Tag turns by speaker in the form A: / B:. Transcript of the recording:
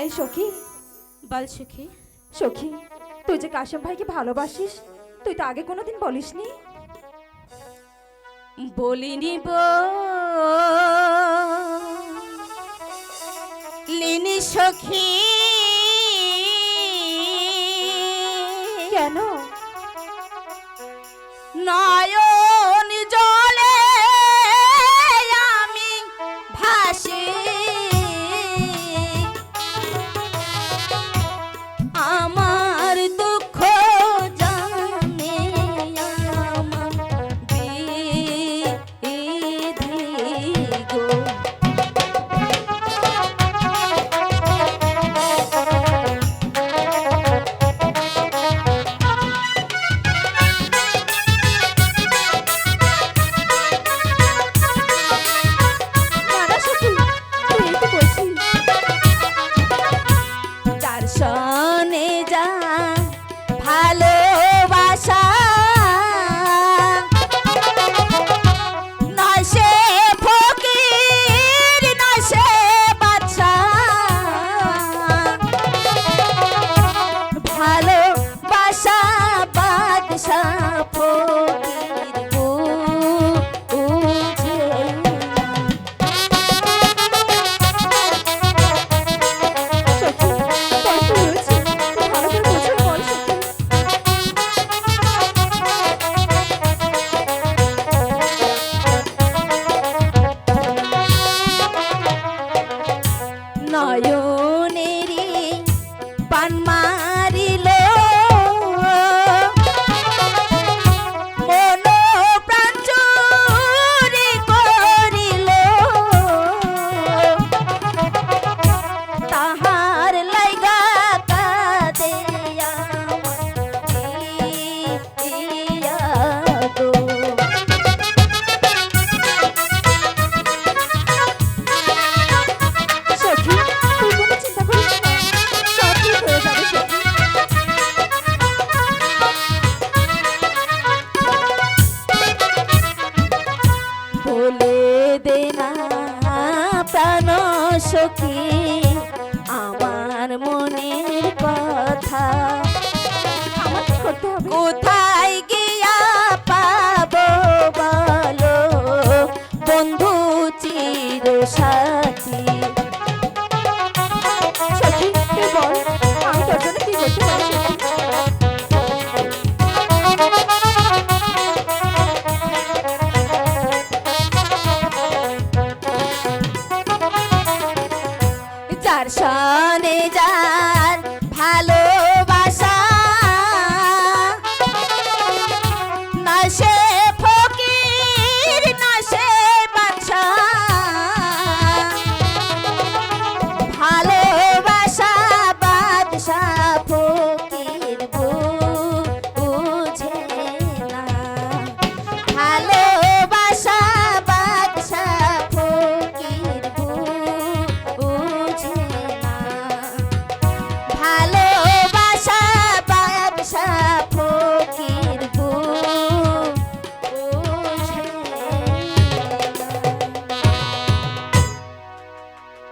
A: এই সখী।
B: বল সখী।
A: সখী তুই যে কাশেম ভাইকে ভালোবাসিস তুই তো আগে কোনোদিন বলিসনি।
B: বলিনি লিনি সখী।
A: কেন?
B: নয় al 有 জানো
A: সখী
B: আমার মনের কথা। কোথায় গিয়া পাব বলো? বন্ধু চির সাথী 차